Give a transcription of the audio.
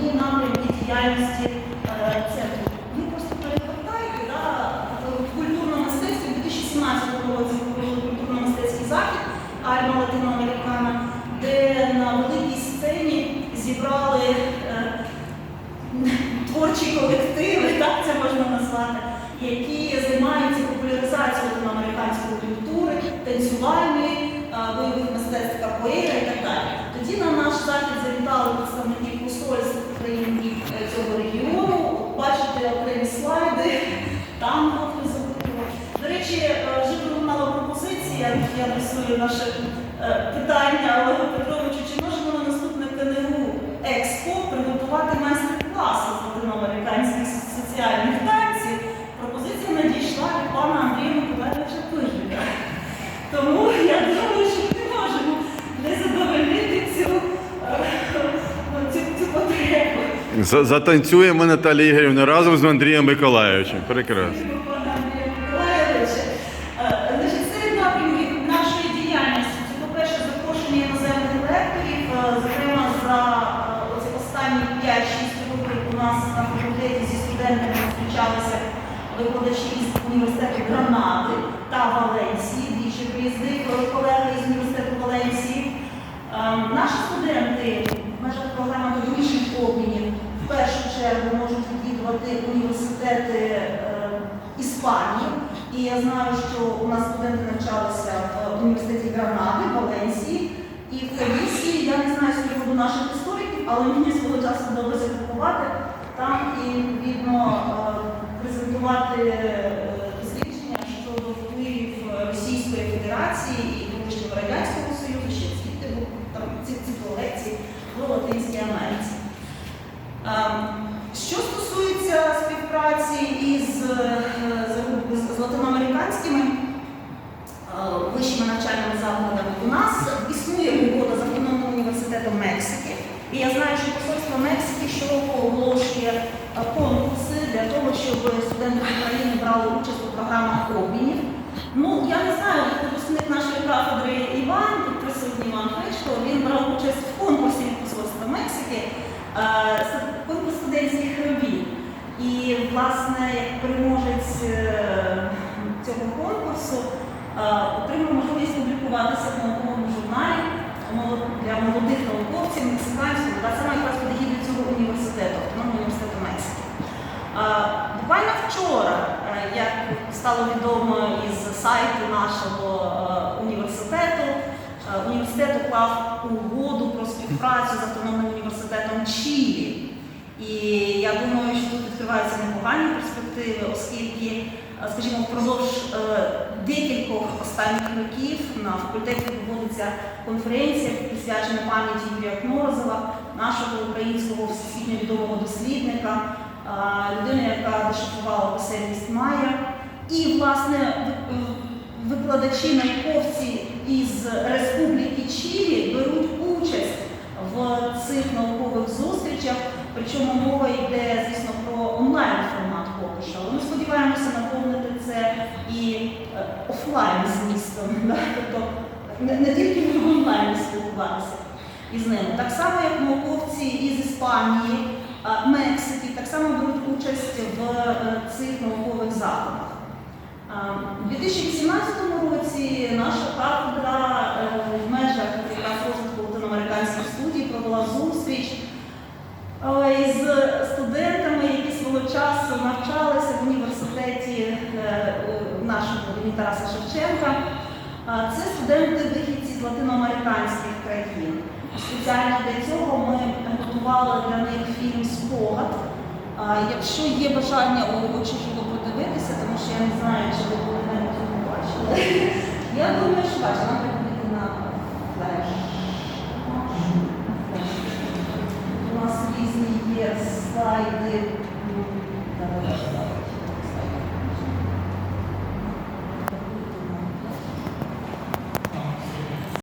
основні напрямки діяльності е, центру. Ви просто перегортайте, да, в культурному мистецтві у 2017 році провели культурно-мистецький захід Альма Латиноамерикана, де на великій сцені зібрали е, творчі колективи, так це можна назвати, які займаються популяризацією латиноамериканської культури, танцювальної, е, бойових мистецтв капоейра я адресую наше е, питання Олегу Петровичу, чи можемо на наступне КНУ Експо приготувати майстер-класи з латиноамериканських соціальних танців. Пропозиція надійшла від пана Андрія Миколаївича Пижика. Тому я думаю, що ми можемо не задовольнити цю, е, цю, цю потребу. Затанцюємо Наталія Ігорівна разом з Андрієм Миколайовичем. Прекрасно. Пане Андрію Миколаївичу, е, значить, серед напрямків нашої діяльності це, по-перше, запрошення іноземних лекторів, е, зокрема за е, оці останні 5-6 років у нас на зі зустрічалися викладачі із університету Гранади та Валенсії. Двічі приїздив колега із університету Валенсії. Е, Наші студенти в межах програми академічних обмінів в першу чергу можуть відвідувати університети е, Іспанії. І я знаю, що у нас студенти навчалися в університеті Гранади, Валенсії і в Калісії. Я не знаю з приводу наших істориків, але мені свого часу вдалося побувати там і відповідно е, презентувати е, дослідження щодо впливів Російської Федерації і колишнього Радянського Союзу, ще звідти там ці цикл лекцій в Латинській Америці. Ем, Що стосується співпраці із, е, з латиноамериканськими е, вищими навчальними закладами, у нас існує угода з Автономним університетом Мексики. І я знаю, що посольство Мексики щороку оголошує е, конкурси для того, щоб студенти України брали участь у програмах обмінів. Ну, я не знаю, випускник нашої кафедри Іван, тут присутній Іван Фечко, він брав участь в конкурсі посольства Мексики, е, конкурс студентських робіт. І, власне, як переможець е, цього конкурсу е, отримав можливість публікуватися в науковому журналі молод- для молодих науковців мексиканського, так само якраз під егідою цього університету, Автономного університету Мексики. Е, Буквально вчора, е, як стало відомо із сайту нашого е, університету, е, університет уклав угоду про співпрацю з автономним університетом Чилі. І я думаю, що тут відкриваються непогані перспективи, оскільки, скажімо, впродовж декількох останніх років на факультеті проводиться конференція, присвячена пам'яті Юрія Кнорозова, нашого українського всесвітньо відомого дослідника, е, людини, яка дешифрувала писемність Майя. І, власне, е, викладачі науковці із Республіки Чилі беруть участь в цих наукових зустрічах. Причому мова йде, звісно, про онлайн формат що. Але ми сподіваємося наповнити це і е, офлайн змістом. Тобто не, не тільки в онлайні спілкуватися із ними. Так само, як науковці із Іспанії, Мексики, так само беруть участь в е, цих наукових заходах. Е, У 2018 році наша кафедра е, в межах розвитку латиноамериканських студій провела зустріч е, із студентами, які свого часу навчалися в університеті е, е, нашого імені Тараса Шевченка. Е, Це студенти вихідці з латиноамериканських країн. Спеціально для цього ми готували для них фільм Спогад. Якщо є бажання хочу його подивитися, тому що я не знаю, чи ви коли-небудь його бачили. Я думаю, що бачила,